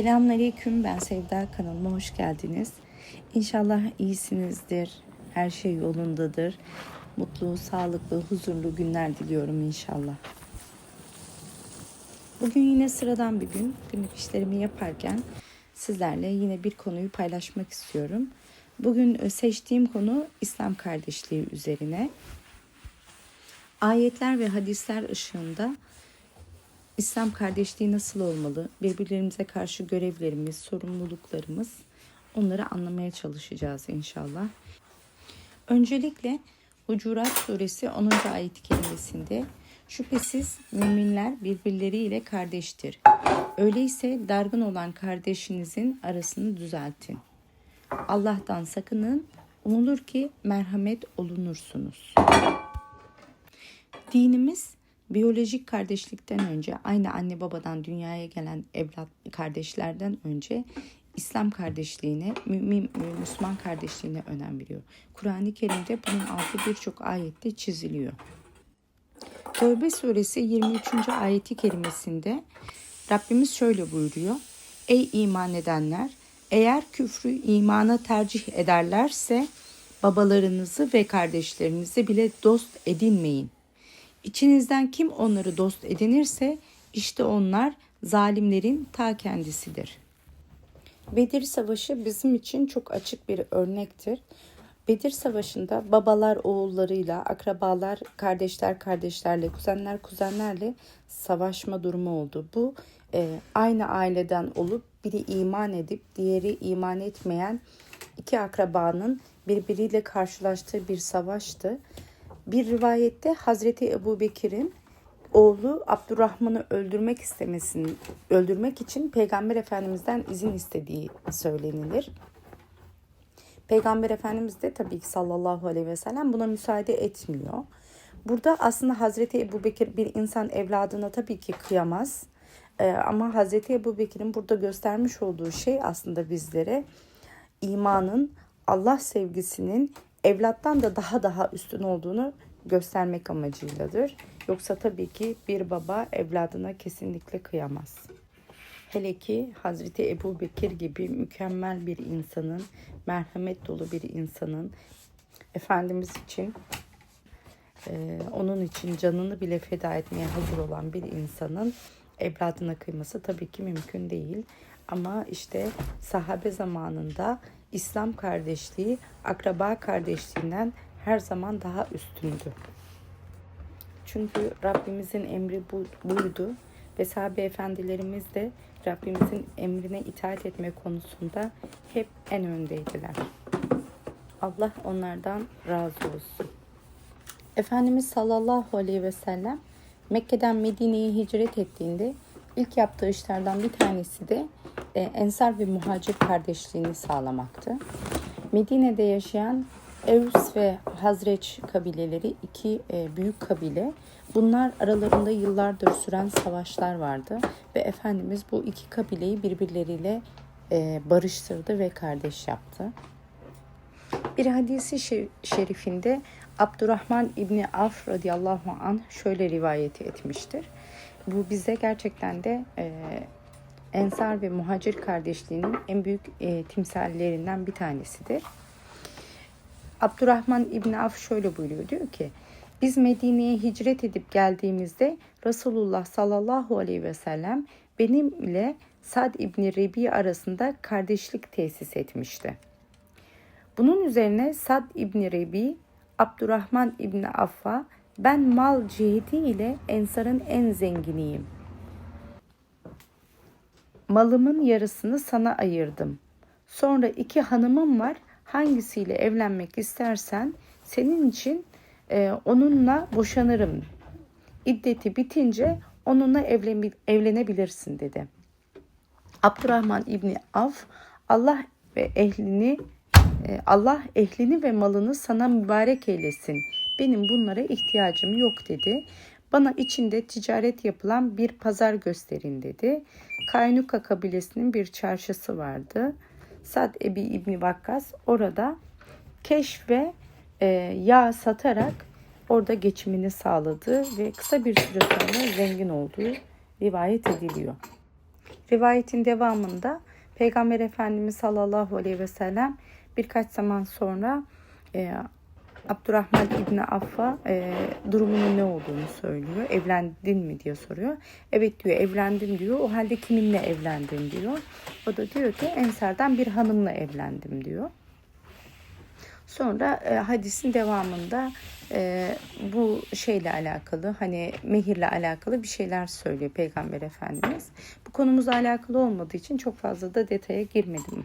Selamünaleyküm. Ben Sevda kanalıma hoş geldiniz. İnşallah iyisinizdir. Her şey yolundadır. Mutlu, sağlıklı, huzurlu günler diliyorum inşallah. Bugün yine sıradan bir gün. Günlük işlerimi yaparken sizlerle yine bir konuyu paylaşmak istiyorum. Bugün seçtiğim konu İslam kardeşliği üzerine. Ayetler ve hadisler ışığında İslam kardeşliği nasıl olmalı? Birbirlerimize karşı görevlerimiz, sorumluluklarımız onları anlamaya çalışacağız inşallah. Öncelikle Hucurat suresi 10. ayet-i kerimesinde şüphesiz müminler birbirleriyle kardeştir. Öyleyse dargın olan kardeşinizin arasını düzeltin. Allah'tan sakının, umulur ki merhamet olunursunuz. Dinimiz biyolojik kardeşlikten önce aynı anne babadan dünyaya gelen evlat kardeşlerden önce İslam kardeşliğine, mümin Müslüman kardeşliğine önem veriyor. Kur'an-ı Kerim'de bunun altı birçok ayette çiziliyor. Tövbe suresi 23. ayeti kerimesinde Rabbimiz şöyle buyuruyor. Ey iman edenler! Eğer küfrü imana tercih ederlerse babalarınızı ve kardeşlerinizi bile dost edinmeyin. İçinizden kim onları dost edinirse işte onlar zalimlerin ta kendisidir. Bedir Savaşı bizim için çok açık bir örnektir. Bedir Savaşı'nda babalar oğullarıyla, akrabalar kardeşler kardeşlerle, kuzenler kuzenlerle savaşma durumu oldu. Bu e, aynı aileden olup biri iman edip diğeri iman etmeyen iki akrabanın birbiriyle karşılaştığı bir savaştı. Bir rivayette Hazreti Ebu Bekir'in oğlu Abdurrahman'ı öldürmek istemesini, öldürmek için Peygamber Efendimiz'den izin istediği söylenilir. Peygamber Efendimiz de tabii ki sallallahu aleyhi ve sellem buna müsaade etmiyor. Burada aslında Hazreti Ebu Bekir bir insan evladına tabii ki kıyamaz. Ee, ama Hazreti Ebu Bekir'in burada göstermiş olduğu şey aslında bizlere imanın, Allah sevgisinin evlattan da daha daha üstün olduğunu göstermek amacıyladır. Yoksa tabii ki bir baba evladına kesinlikle kıyamaz. Hele ki Hazreti Ebu Bekir gibi mükemmel bir insanın, merhamet dolu bir insanın Efendimiz için e, onun için canını bile feda etmeye hazır olan bir insanın evladına kıyması tabii ki mümkün değil. Ama işte sahabe zamanında İslam kardeşliği akraba kardeşliğinden her zaman daha üstündü. Çünkü Rabbimizin emri bu, buydu ve sahabe efendilerimiz de Rabbimizin emrine itaat etme konusunda hep en öndeydiler. Allah onlardan razı olsun. Efendimiz sallallahu aleyhi ve sellem Mekke'den Medine'ye hicret ettiğinde ilk yaptığı işlerden bir tanesi de e, Ensar ve Muhacir kardeşliğini sağlamaktı. Medine'de yaşayan Evs ve Hazreç kabileleri iki e, büyük kabile. Bunlar aralarında yıllardır süren savaşlar vardı ve Efendimiz bu iki kabileyi birbirleriyle e, barıştırdı ve kardeş yaptı. Bir hadisi şerifinde Abdurrahman İbni Af radıyallahu anh şöyle rivayet etmiştir. Bu bize gerçekten de e, Ensar ve Muhacir kardeşliğinin en büyük e, timsallerinden bir tanesidir. Abdurrahman İbni Af şöyle buyuruyor. Diyor ki biz Medine'ye hicret edip geldiğimizde Resulullah sallallahu aleyhi ve sellem benimle Sad İbni Rebi arasında kardeşlik tesis etmişti. Bunun üzerine Sad İbni Rebi Abdurrahman İbni Aff'a ben mal ciheti ile Ensar'ın en zenginiyim. Malımın yarısını sana ayırdım. Sonra iki hanımım var hangisiyle evlenmek istersen senin için e, onunla boşanırım. İddeti bitince onunla evlen, evlenebilirsin dedi. Abdurrahman İbni Av Allah ve ehlini e, Allah ehlini ve malını sana mübarek eylesin. Benim bunlara ihtiyacım yok dedi. Bana içinde ticaret yapılan bir pazar gösterin dedi. Kaynuka kabilesinin bir çarşısı vardı. Sad Ebi İbni Vakkas orada keş ve e, yağ satarak orada geçimini sağladı ve kısa bir süre sonra zengin olduğu rivayet ediliyor. Rivayetin devamında Peygamber Efendimiz sallallahu aleyhi ve sellem birkaç zaman sonra e, Abdurrahman İbni Aff'a e, durumunun ne olduğunu söylüyor. Evlendin mi diye soruyor. Evet diyor evlendim diyor. O halde kiminle evlendin diyor. O da diyor ki Ensar'dan bir hanımla evlendim diyor. Sonra e, hadisin devamında e, bu şeyle alakalı hani mehirle alakalı bir şeyler söylüyor Peygamber Efendimiz. Bu konumuzla alakalı olmadığı için çok fazla da detaya girmedim.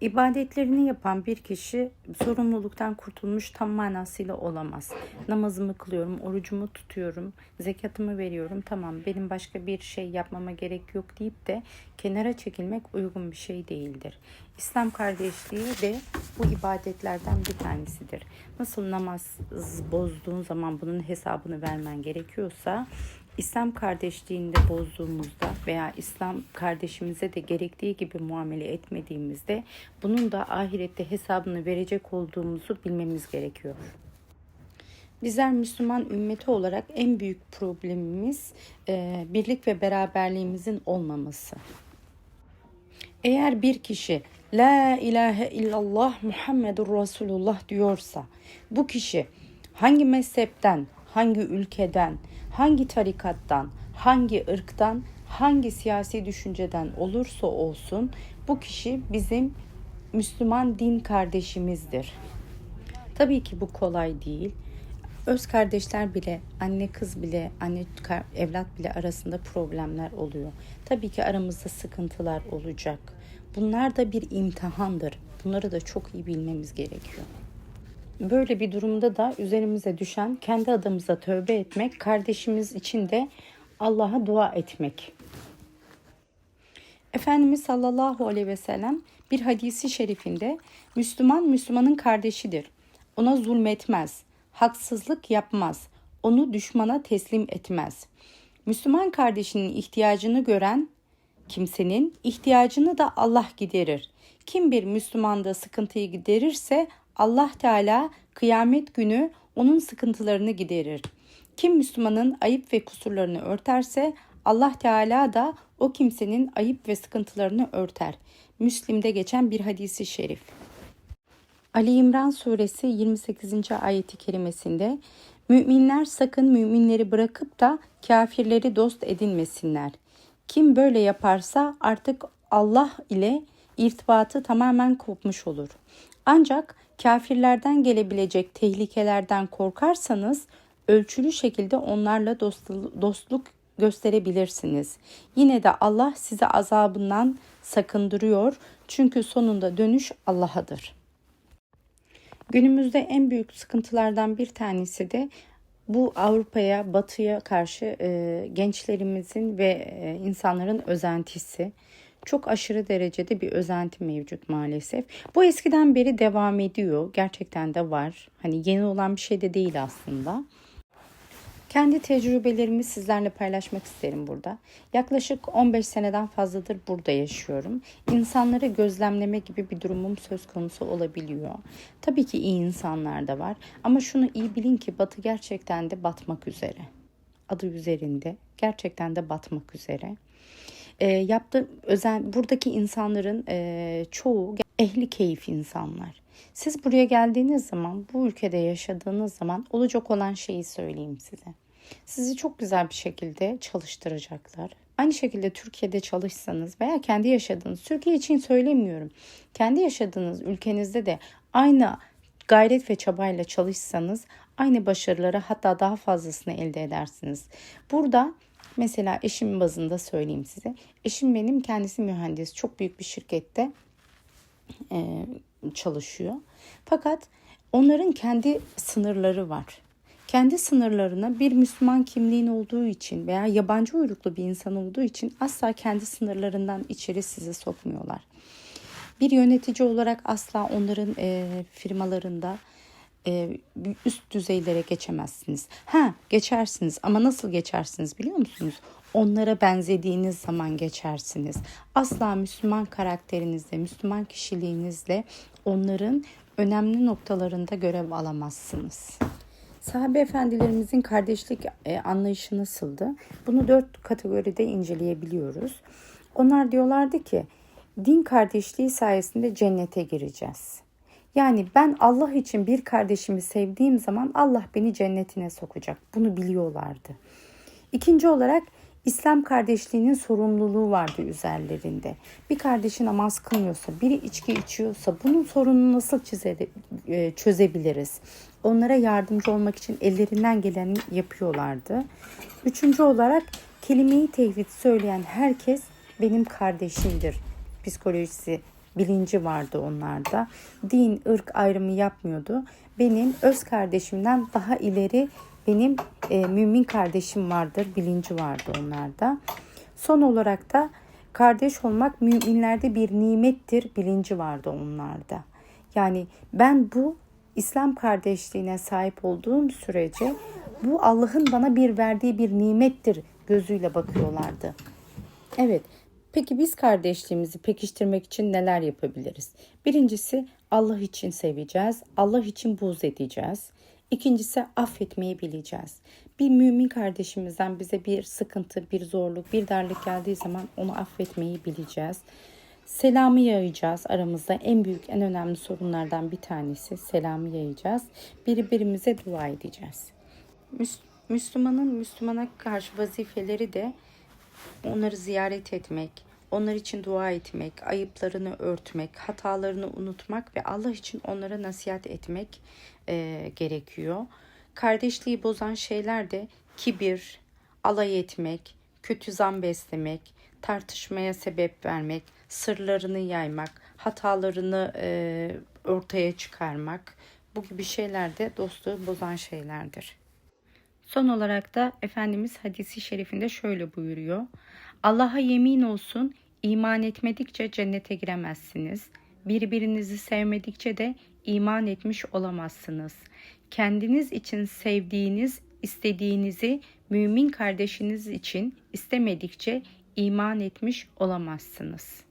İbadetlerini yapan bir kişi sorumluluktan kurtulmuş tam manasıyla olamaz. Namazımı kılıyorum, orucumu tutuyorum, zekatımı veriyorum. Tamam benim başka bir şey yapmama gerek yok deyip de kenara çekilmek uygun bir şey değildir. İslam kardeşliği de bu ibadetlerden bir tanesidir. Nasıl namaz bozduğun zaman bunun hesabını vermen gerekiyorsa İslam kardeşliğinde bozduğumuzda veya İslam kardeşimize de gerektiği gibi muamele etmediğimizde bunun da ahirette hesabını verecek olduğumuzu bilmemiz gerekiyor. Bizler Müslüman ümmeti olarak en büyük problemimiz e, birlik ve beraberliğimizin olmaması. Eğer bir kişi La ilahe illallah Muhammedur Resulullah diyorsa bu kişi hangi mezhepten, hangi ülkeden, hangi tarikattan, hangi ırktan, hangi siyasi düşünceden olursa olsun bu kişi bizim Müslüman din kardeşimizdir. Tabii ki bu kolay değil. Öz kardeşler bile, anne kız bile, anne evlat bile arasında problemler oluyor. Tabii ki aramızda sıkıntılar olacak. Bunlar da bir imtihandır. Bunları da çok iyi bilmemiz gerekiyor. Böyle bir durumda da üzerimize düşen kendi adımıza tövbe etmek, kardeşimiz için de Allah'a dua etmek. Efendimiz sallallahu aleyhi ve sellem bir hadisi şerifinde Müslüman Müslümanın kardeşidir. Ona zulmetmez, haksızlık yapmaz, onu düşmana teslim etmez. Müslüman kardeşinin ihtiyacını gören kimsenin ihtiyacını da Allah giderir. Kim bir Müslümanda sıkıntıyı giderirse Allah Teala kıyamet günü onun sıkıntılarını giderir. Kim Müslümanın ayıp ve kusurlarını örterse Allah Teala da o kimsenin ayıp ve sıkıntılarını örter. Müslim'de geçen bir hadisi şerif. Ali İmran suresi 28. ayeti kerimesinde Müminler sakın müminleri bırakıp da kafirleri dost edinmesinler. Kim böyle yaparsa artık Allah ile irtibatı tamamen kopmuş olur. Ancak kafirlerden gelebilecek tehlikelerden korkarsanız ölçülü şekilde onlarla dostluk gösterebilirsiniz. Yine de Allah sizi azabından sakındırıyor çünkü sonunda dönüş Allah'adır. Günümüzde en büyük sıkıntılardan bir tanesi de bu Avrupa'ya, Batı'ya karşı e, gençlerimizin ve e, insanların özentisi çok aşırı derecede bir özenti mevcut maalesef. Bu eskiden beri devam ediyor. Gerçekten de var. Hani yeni olan bir şey de değil aslında. Kendi tecrübelerimi sizlerle paylaşmak isterim burada. Yaklaşık 15 seneden fazladır burada yaşıyorum. İnsanları gözlemleme gibi bir durumum söz konusu olabiliyor. Tabii ki iyi insanlar da var ama şunu iyi bilin ki Batı gerçekten de batmak üzere. Adı üzerinde gerçekten de batmak üzere. E, yaptığı özel buradaki insanların e, çoğu ehli keyif insanlar. Siz buraya geldiğiniz zaman, bu ülkede yaşadığınız zaman olacak olan şeyi söyleyeyim size. Sizi çok güzel bir şekilde çalıştıracaklar. Aynı şekilde Türkiye'de çalışsanız veya kendi yaşadığınız, Türkiye için söylemiyorum. Kendi yaşadığınız ülkenizde de aynı gayret ve çabayla çalışsanız aynı başarıları hatta daha fazlasını elde edersiniz. Burada mesela eşim bazında söyleyeyim size. Eşim benim kendisi mühendis. Çok büyük bir şirkette e, çalışıyor. Fakat onların kendi sınırları var. Kendi sınırlarına bir Müslüman kimliğin olduğu için veya yabancı uyruklu bir insan olduğu için asla kendi sınırlarından içeri sizi sokmuyorlar. Bir yönetici olarak asla onların e, firmalarında e, üst düzeylere geçemezsiniz. Ha geçersiniz ama nasıl geçersiniz biliyor musunuz? Onlara benzediğiniz zaman geçersiniz. Asla Müslüman karakterinizle, Müslüman kişiliğinizle onların önemli noktalarında görev alamazsınız. Sahabe efendilerimizin kardeşlik e, anlayışı nasıldı? Bunu dört kategoride inceleyebiliyoruz. Onlar diyorlardı ki din kardeşliği sayesinde cennete gireceğiz. Yani ben Allah için bir kardeşimi sevdiğim zaman Allah beni cennetine sokacak. Bunu biliyorlardı. İkinci olarak İslam kardeşliğinin sorumluluğu vardı üzerlerinde. Bir kardeşi namaz kılmıyorsa, biri içki içiyorsa bunun sorununu nasıl e, çözebiliriz? Onlara yardımcı olmak için ellerinden geleni yapıyorlardı. Üçüncü olarak kelimeyi tevhid söyleyen herkes benim kardeşimdir psikolojisi bilinci vardı onlarda. Din, ırk ayrımı yapmıyordu. Benim öz kardeşimden daha ileri benim e, mümin kardeşim vardır bilinci vardı onlarda. Son olarak da kardeş olmak müminlerde bir nimettir bilinci vardı onlarda. Yani ben bu İslam kardeşliğine sahip olduğum sürece bu Allah'ın bana bir verdiği bir nimettir gözüyle bakıyorlardı. Evet. Peki biz kardeşliğimizi pekiştirmek için neler yapabiliriz? Birincisi Allah için seveceğiz. Allah için buğz edeceğiz. İkincisi affetmeyi bileceğiz. Bir mümin kardeşimizden bize bir sıkıntı, bir zorluk, bir darlık geldiği zaman onu affetmeyi bileceğiz. Selamı yayacağız aramızda en büyük en önemli sorunlardan bir tanesi selamı yayacağız. Birbirimize dua edeceğiz. Müs- Müslümanın Müslümana karşı vazifeleri de onları ziyaret etmek, onlar için dua etmek, ayıplarını örtmek, hatalarını unutmak ve Allah için onlara nasihat etmek e, gerekiyor. Kardeşliği bozan şeyler de kibir, alay etmek, kötü zan beslemek, tartışmaya sebep vermek, sırlarını yaymak, hatalarını e, ortaya çıkarmak bu gibi şeyler de dostluğu bozan şeylerdir. Son olarak da Efendimiz hadisi şerifinde şöyle buyuruyor. Allah'a yemin olsun iman etmedikçe cennete giremezsiniz. Birbirinizi sevmedikçe de iman etmiş olamazsınız. Kendiniz için sevdiğiniz, istediğinizi mümin kardeşiniz için istemedikçe iman etmiş olamazsınız.''